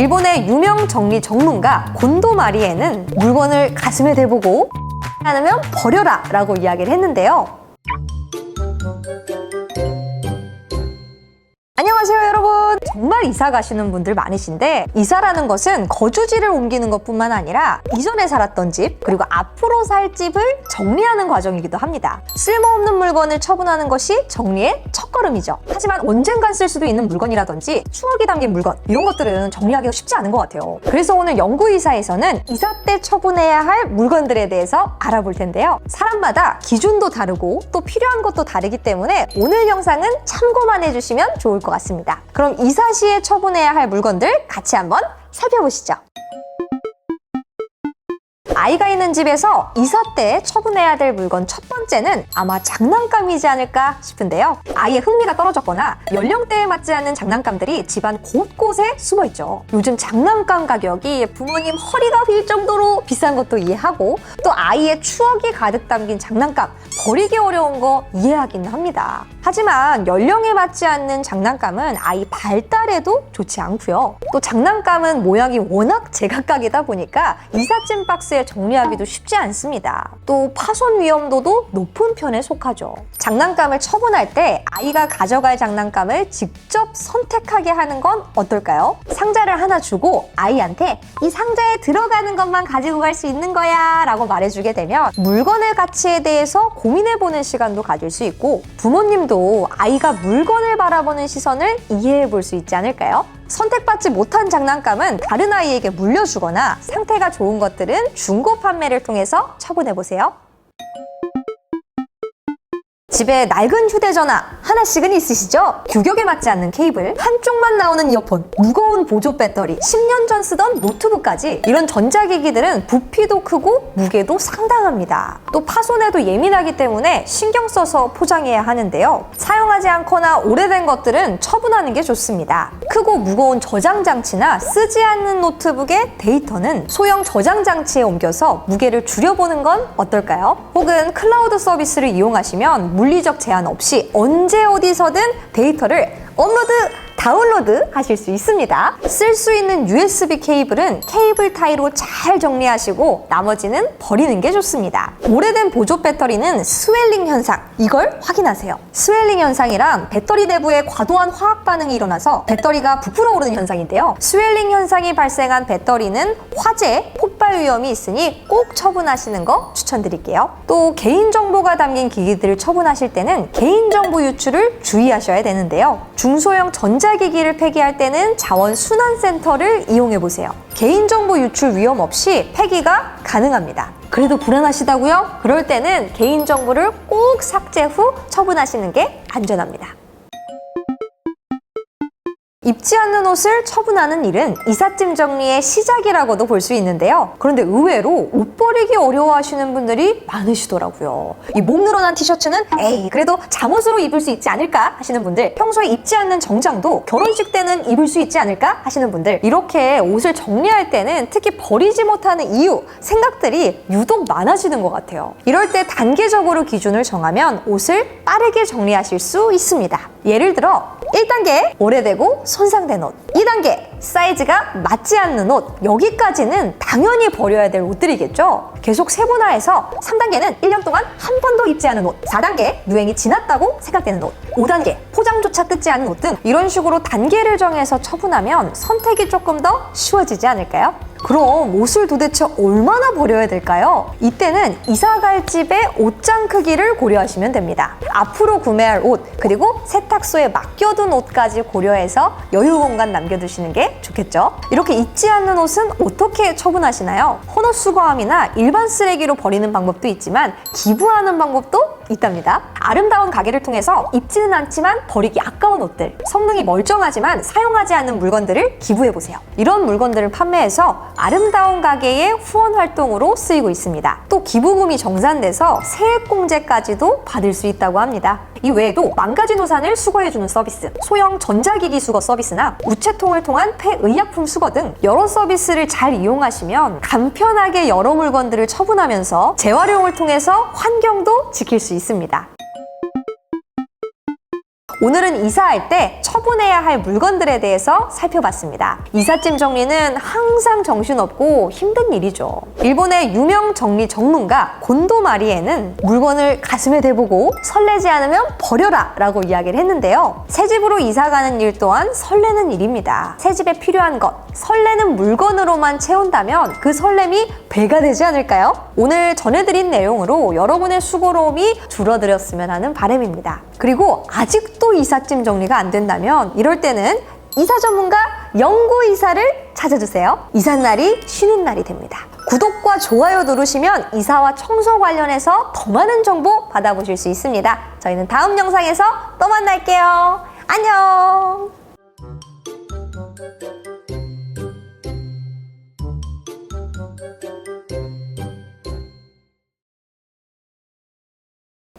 일본의 유명 정리 전문가 곤도 마리에는 물건을 가슴에 대보고 않으면 버려라 라고 이야기를 했는데요. 정말 이사 가시는 분들 많으신데 이사라는 것은 거주지를 옮기는 것뿐만 아니라 이전에 살았던 집 그리고 앞으로 살 집을 정리하는 과정이기도 합니다. 쓸모없는 물건을 처분하는 것이 정리의 첫걸음이죠. 하지만 언젠간 쓸 수도 있는 물건이라든지 추억이 담긴 물건 이런 것들은 정리하기가 쉽지 않은 것 같아요. 그래서 오늘 연구이사에서는 이사 때 처분해야 할 물건들에 대해서 알아볼 텐데요. 사람마다 기준도 다르고 또 필요한 것도 다르기 때문에 오늘 영상은 참고만 해주시면 좋을 것 같습니다. 그럼 이사 시에 처분해야 할 물건들 같이 한번 살펴보시죠. 아이가 있는 집에서 이사 때 처분해야 될 물건 첫 번째는 아마 장난감이지 않을까 싶은데요. 아이의 흥미가 떨어졌거나 연령대에 맞지 않는 장난감들이 집안 곳곳에 숨어 있죠. 요즘 장난감 가격이 부모님 허리가 휠 정도로 비싼 것도 이해하고 또 아이의 추억이 가득 담긴 장난감 버리기 어려운 거 이해하기는 합니다. 하지만 연령에 맞지 않는 장난감은 아이 발달에도 좋지 않고요. 또 장난감은 모양이 워낙 제각각이다 보니까 이삿짐 박스에 정리하기도 쉽지 않습니다. 또 파손 위험도도 높은 편에 속하죠. 장난감을 처분할 때 아이가 가져갈 장난감을 직접 선택하게 하는 건 어떨까요? 상자를 하나 주고 아이한테 이 상자에 들어가는 것만 가지고 갈 수 있는 거야 라고 말해주게 되면 물건의 가치에 대해서 고민해보는 시간도 가질 수 있고 부모님도 아이가 물건을 바라보는 시선을 이해해 볼 수 있지 않을까요? 선택받지 못한 장난감은 다른 아이에게 물려주거나 상태가 좋은 것들은 중고 판매를 통해서 처분해 보세요. 집에 낡은 휴대전화 하나씩은 있으시죠? 규격에 맞지 않는 케이블, 한쪽만 나오는 이어폰, 무거운 보조 배터리, 10년 전 쓰던 노트북까지 이런 전자기기들은 부피도 크고 무게도 상당합니다. 또 파손에도 예민하기 때문에 신경 써서 포장해야 하는데요. 사용하지 않거나 오래된 것들은 처분하는 게 좋습니다. 크고 무거운 저장 장치나 쓰지 않는 노트북의 데이터는 소형 저장 장치에 옮겨서 무게를 줄여보는 건 어떨까요? 혹은 클라우드 서비스를 이용하시면 물리적 제한 없이 언제 어디서든 데이터를 업로드 다운로드 하실 수 있습니다. 쓸 수 있는 USB 케이블은 케이블 타이로 잘 정리하시고 나머지는 버리는 게 좋습니다. 오래된 보조 배터리는 스웰링 현상, 이걸 확인하세요. 스웰링 현상이란 배터리 내부에 과도한 화학 반응이 일어나서 배터리가 부풀어 오르는 현상인데요. 스웰링 현상이 발생한 배터리는 화재, 폭발 위험이 있으니 꼭 처분하시는 거 추천드릴게요. 또 개인정보가 담긴 기기들을 처분하실 때는 개인정보 유출을 주의하셔야 되는데요. 중소형 전자 기기를 폐기할 때는 자원순환센터를 이용해 보세요. 개인정보 유출 위험 없이 폐기가 가능합니다. 그래도 불안하시다고요? 그럴 때는 개인정보를 꼭 삭제 후 처분하시는 게 안전합니다. 입지 않는 옷을 처분하는 일은 이삿짐 정리의 시작이라고도 볼 수 있는데요. 그런데 의외로 옷 버리기 어려워하시는 분들이 많으시더라고요. 이목 늘어난 티셔츠는 에이 그래도 잠옷으로 입을 수 있지 않을까 하시는 분들 평소에 입지 않는 정장도 결혼식 때는 입을 수 있지 않을까 하시는 분들 이렇게 옷을 정리할 때는 특히 버리지 못하는 이유 생각들이 유독 많아지는 것 같아요. 이럴 때 단계적으로 기준을 정하면 옷을 빠르게 정리하실 수 있습니다. 예를 들어 1단계 오래되고 손상된 옷. 2단계 사이즈가 맞지 않는 옷. 여기까지는 당연히 버려야 될 옷들이겠죠? 계속 세분화해서 3단계는 1년 동안 한 번도 입지 않은 옷. 4단계 유행이 지났다고 생각되는 옷. 5단계 포장조차 뜯지 않은 옷 등 이런 식으로 단계를 정해서 처분하면 선택이 조금 더 쉬워지지 않을까요? 그럼 옷을 도대체 얼마나 버려야 될까요? 이때는 이사 갈 집의 옷장 크기를 고려하시면 됩니다. 앞으로 구매할 옷, 그리고 세탁소에 맡겨둔 옷까지 고려해서 여유 공간 남겨두시는 게 좋겠죠? 이렇게 입지 않는 옷은 어떻게 처분하시나요? 헌옷 수거함이나 일반 쓰레기로 버리는 방법도 있지만 기부하는 방법도 있답니다. 아름다운 가게를 통해서 입지는 않지만 버리기 아까운 옷들, 성능이 멀쩡하지만 사용하지 않는 물건들을 기부해보세요. 이런 물건들을 판매해서 아름다운 가게의 후원 활동으로 쓰이고 있습니다. 또 기부금이 정산돼서 세액공제까지도 받을 수 있다고 합니다. 이 외에도 망가진 우산을 수거해주는 서비스, 소형 전자기기 수거 서비스나 우체통을 통한 폐의약품 수거 등 여러 서비스를 잘 이용하시면 간편하게 여러 물건들을 처분하면서 재활용을 통해서 환경도 지킬 수 있습니다. 오늘은 이사할 때 처분해야 할 물건들에 대해서 살펴봤습니다. 이삿짐 정리는 항상 정신없고 힘든 일이죠. 일본의 유명 정리 전문가 곤도 마리에는 물건을 가슴에 대보고 설레지 않으면 버려라 라고 이야기를 했는데요. 새 집으로 이사 가는 일 또한 설레는 일입니다. 새 집에 필요한 것, 설레는 물건으로만 채운다면 그 설렘이 배가 되지 않을까요? 오늘 전해드린 내용으로 여러분의 수고로움이 줄어들었으면 하는 바람입니다. 그리고 아직도 이삿짐 정리가 안 된다면 이럴 때는 이사 전문가 영구 이사를 찾아주세요. 이삿날이 쉬는 날이 됩니다. 구독과 좋아요 누르시면 이사와 청소 관련해서 더 많은 정보 받아보실 수 있습니다. 저희는 다음 영상에서 또 만날게요. 안녕!